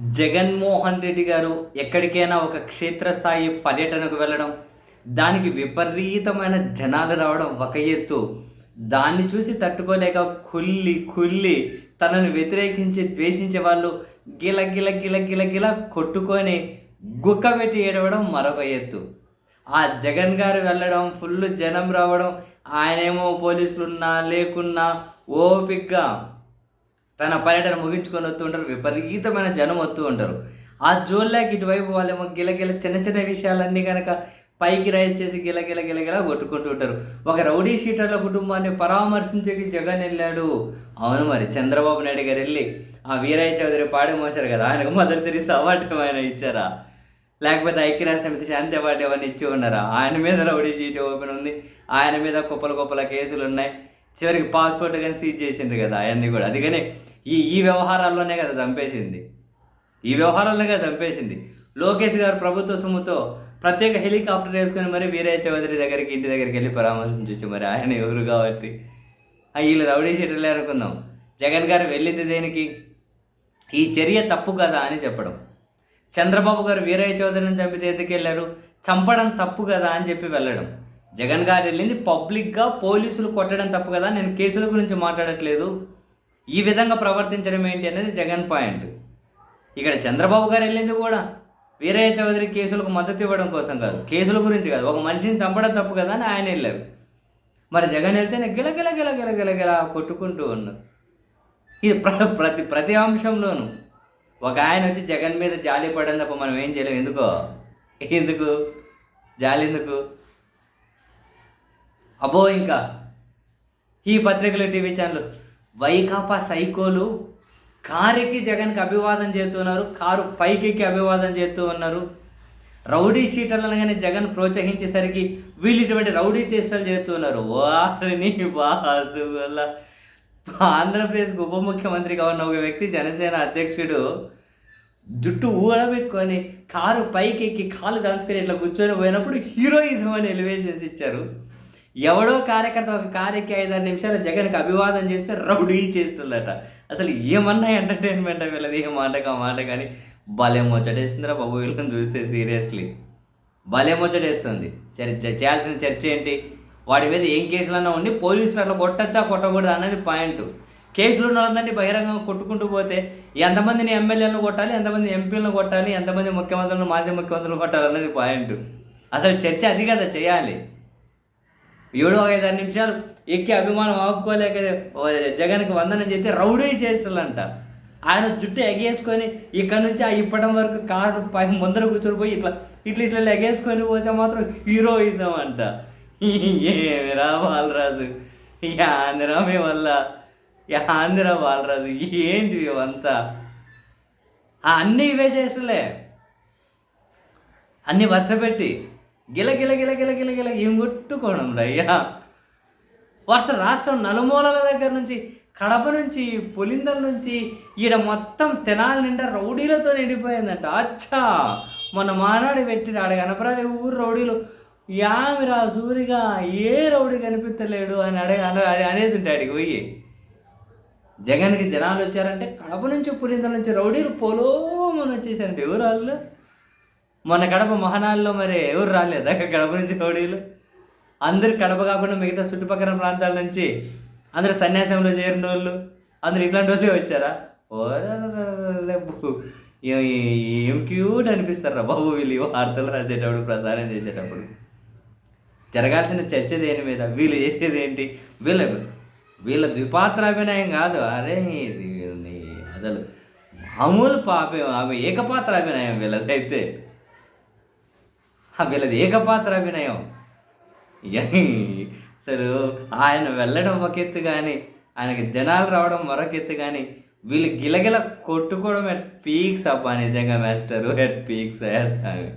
జగన్మోహన్ రెడ్డి గారు ఎక్కడికైనా ఒక క్షేత్రస్థాయి పర్యటనకు వెళ్ళడం దానికి విపరీతమైన జనాలు రావడం ఒక ఎత్తు. దాన్ని చూసి తట్టుకోలేక కుల్లి కుల్లి తనను వ్యతిరేకించి ద్వేషించే వాళ్ళు గిల గిల గిల గిల గిల కొట్టుకొని గుక్క పెట్టి ఏడవడం మరొక ఎత్తు. ఆ జగన్ గారు వెళ్ళడం ఫుల్ జనం రావడం ఆయనేమో పోలీసులున్నా లేకున్నా ఓపిక్గా తన పర్యటన ముగించుకొని వస్తూ ఉంటారు విపరీతమైన జనం వస్తూ ఉంటారు. ఆ జోల్లాకి ఇటువైపు వాళ్ళేమో గిలగిల చిన్న చిన్న విషయాలన్నీ కనుక పైకి రైజ్ చేసి గిలగిల గిలగిల కొట్టుకుంటూ ఉంటారు. ఒక రౌడీ షీటర్ల కుటుంబాన్ని పరామర్శించేకి జగన్ వెళ్ళాడు. అవును మరి చంద్రబాబు నాయుడు గారు వెళ్ళి ఆ వీరయ్య చౌదరి పాడి మోసారు కదా ఆయనకు మదర్ తెరీసా అవార్డు ఆయన ఇచ్చారా? లేకపోతే ఐక్యరాజ్య సమితి శాంతి అవార్డు ఏమైనా ఇచ్చి ఉన్నారా? ఆయన మీద రౌడీ షీట్ ఓపెన్ ఉంది ఆయన మీద కుప్పల కుప్పల కేసులు ఉన్నాయి. చివరికి పాస్పోర్ట్ కానీ సీజ్ చేసిండ్రు కదా అవన్నీ కూడా. అందుకని ఈ ఈ వ్యవహారాల్లోనే కదా చంపేసింది. ఈ వ్యవహారాలనే కదా చంపేసింది. లోకేష్ గారు ప్రభుత్వ సొమ్ముతో ప్రత్యేక హెలికాప్టర్ వేసుకొని మరి వీరయ్య చౌదరి దగ్గరికి ఇంటి దగ్గరికి వెళ్ళి పరామర్శించవచ్చు మరి ఆయన ఎవరు కాబట్టి? ఆ వీళ్ళు రౌడీ షీటర్లే అనుకుందాం. జగన్ గారు వెళ్ళింది దేనికి? ఈ చర్య తప్పు కదా అని చెప్పడం. చంద్రబాబు గారు వీరయ్య చౌదరిని చంపితే ఎందుకు వెళ్ళారు? చంపడం తప్పు కదా అని చెప్పి వెళ్ళడం. జగన్ గారు వెళ్ళింది పబ్లిక్గా పోలీసులు కొట్టడం తప్పు కదా నేను కేసుల గురించి మాట్లాడట్లేదు. ఈ విధంగా ప్రవర్తించడం ఏంటి అనేది జగన్ పాయింట్. ఇక్కడ చంద్రబాబు గారు వెళ్ళింది కూడా. వీరయ్య చౌదరి కేసులకు మద్దతు ఇవ్వడం కోసం కాదు. కేసుల గురించి కాదు. ఒక మనిషిని చంపడం తప్పు కదా అని ఆయన వెళ్ళారు. మరి జగన్ వెళ్తేనే గిల గిల గిల గిల గిల గిల కొట్టుకుంటూ ఉన్నారు. ఇది ప్ర ప్రతి ప్రతి అంశంలోనూ. ఒక ఆయన వచ్చి జగన్ మీద జాలి పడడం తప్ప మనం ఏం చేయలేం. ఎందుకో? ఎందుకు? జాలి ఎందుకు? అబ్బో ఇంకా. ఈ పత్రికలు టీవీ ఛానల్ వైకాపా సైకోలు కారుకి జగన్కి అభివాదం చేస్తున్నారు కారు పైకెక్కి అభివాదం చేస్తూ ఉన్నారు. రౌడీ చీటర్లను కానీ జగన్ ప్రోత్సహించేసరికి వీళ్ళు ఇటువంటి రౌడీ చేష్టలు చేస్తున్నారు వారిని బాసు వల్ల ఆంధ్రప్రదేశ్కి ఉప ముఖ్యమంత్రిగా ఉన్న ఒక వ్యక్తి జనసేన అధ్యక్షుడు జుట్టు ఊడబెట్టుకొని కారు పైకి ఎక్కి కాలు చాంచుకొని ఇట్లా కూర్చొని పోయినప్పుడు హీరోయిజం అని ఎలివేషన్స్ ఇచ్చారు. ఎవడో కార్యకర్త ఒక కార్యకి ఐదు ఐదారు నిమిషాలు జగన్కి అభివాదం చేస్తే రౌడీ చేస్తుందట. అసలు ఏమన్నా ఎంటర్టైన్మెంట్ వీళ్ళది. ఏ మాటగా మాట కానీ భలే ముచ్చటేస్తుందిరా బాబు వీళ్ళని చూస్తే సీరియస్లీ భలే ముచ్చటేస్తుంది. చర్చ చేయాల్సిన చర్చ ఏంటి? వాడి మీద ఏం కేసులన్నా ఉండి పోలీసులు అట్లా కొట్టచ్చా కొట్టకూడదు అన్నది పాయింట్. కేసులు ఉన్న వాళ్ళందరినీ బహిరంగంగా కొట్టుకుంటూ పోతే ఎంతమందిని ఎమ్మెల్యేలను కొట్టాలి ఎంతమంది ఎంపీలను కొట్టాలి ఎంతమంది ముఖ్యమంత్రులను మాజీ ముఖ్యమంత్రులు కొట్టాలి అన్నది పాయింట్. అసలు చర్చ అది కదా చేయాలి. ఏడో ఐదారు నిమిషాలు ఎక్కి అభిమానం ఆపుకోలేక ఓ జగన్కి వందనం చేస్తే రౌడీ చేస్తుందంట ఆయన జుట్టు ఎగేసుకొని ఇక్కడ నుంచి ఆ ఇప్పటం వరకు కారు పై ముందర కూర్చొని పోయి ఇట్లా ఇట్లా ఇట్లా ఎగేసుకొని పోతే మాత్రం హీరోయిజం అంట. ఏమిరా బాలరాజు? యాందిరా మీ వల్ల. ఆంధ్ర బాలరాజు ఏంటి ఇవంతా? ఆ అన్నీ ఇవే చేస్తులే అన్ని వరుస పెట్టి. గిల గిల గిల గిల గిల గిల ఏం కొట్టుకోవడం రయ్యా వరుస రాష్ట్రం నలుమూలల దగ్గర నుంచి కడప నుంచి పొలిందల నుంచి ఈడ మొత్తం తెనాలి నిండా రౌడీలతో నిండిపోయిందంట. అచ్చా! మొన్న మానాడు పెట్టి ఆడ కనపరాలి ఊరు రౌడీలు యామిరా సూరిగా ఏ రౌడీ కనిపించలేడు అని అడగ అనేది ఉంటాడు పోయి. జగన్కి జనాలు వచ్చారంటే కడప నుంచి పులిందల నుంచి రౌడీలు పొలోమని వచ్చేసారంటే ఎవరు వాళ్ళు? మొన్న కడప మహానాల్లో మరి ఎవరు రాలేదా? కడప నుంచి రౌడీలు? అందరు కడప కాకుండా మిగతా చుట్టుపక్కల ప్రాంతాల నుంచి అందరు సన్యాసంలో చేరిన వాళ్ళు అందరు ఇట్లాంటి వాళ్ళే వచ్చారా? ఏం క్యూట్ అనిపిస్తారా బాబు వీళ్ళు వార్తలు రాసేటప్పుడు ప్రసారం చేసేటప్పుడు జరగాల్సిన చర్చ దేని మీద వీళ్ళు చేసేది ఏంటి వీళ్ళ వీళ్ళ ద్విపాత్రాభినయం కాదు అరే ఇది అసలు మామూలు పాపే ఆమె ఏకపాత్రాభినయం వీళ్ళదైతే వీళ్ళది ఏకపాత్ర అభినయం. అసలు ఆయన వెళ్ళడం ఒక ఎత్తు కానీ ఆయనకి జనాలు రావడం మరొక ఎత్తు కానీ వీళ్ళు గిలగిల కొట్టుకోవడం ఎట్ పీక్స్ అబ్బా నిజంగా మాస్టరు ఎట్ పీక్స్ స్వామి.